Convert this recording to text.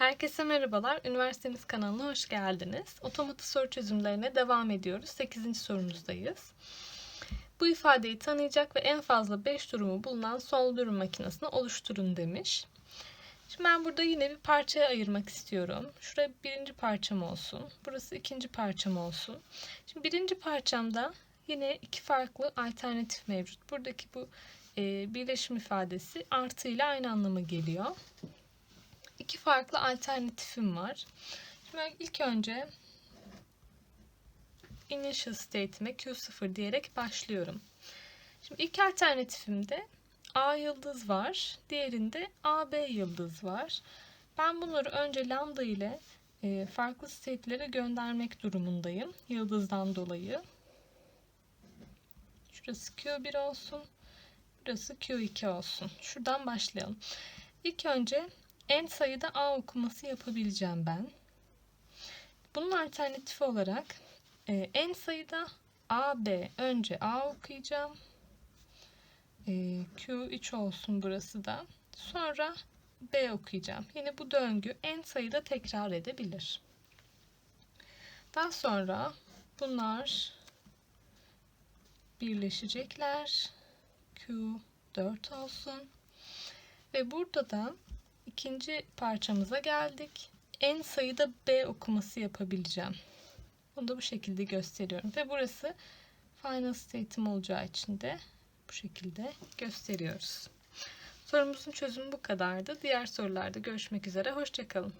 Herkese merhabalar. Üniversitemiz kanalına hoş geldiniz. Otomatik soru çözümlerine devam ediyoruz. 8. sorumuzdayız. Bu ifadeyi tanıyacak ve en fazla 5 durumu bulunan sol durum makinesini oluşturun demiş. Şimdi ben burada yine bir parçaya ayırmak istiyorum. Şuraya birinci parçam olsun. Burası ikinci parçam olsun. Şimdi birinci parçamda yine iki farklı alternatif mevcut. Buradaki bu e, birleşim ifadesi artı ile aynı anlama geliyor farklı alternatifim var. Şimdi ilk önce initial state'ime Q0 diyerek başlıyorum. Şimdi ilk alternatifimde A yıldız var. Diğerinde AB yıldız var. Ben bunları önce lambda ile e, farklı state'lere göndermek durumundayım. Yıldızdan dolayı. Şurası Q1 olsun. Burası Q2 olsun. Şuradan başlayalım. İlk önce en sayıda A okuması yapabileceğim ben. Bunun alternatifi olarak e, en sayıda A, B önce A okuyacağım. E, Q3 olsun burası da. Sonra B okuyacağım. Yine bu döngü en sayıda tekrar edebilir. Daha sonra bunlar birleşecekler. Q4 olsun. Ve burada da ikinci parçamıza geldik. En sayıda B okuması yapabileceğim. Bunu da bu şekilde gösteriyorum. Ve burası final state'im olacağı için de bu şekilde gösteriyoruz. Sorumuzun çözümü bu kadardı. Diğer sorularda görüşmek üzere. Hoşçakalın.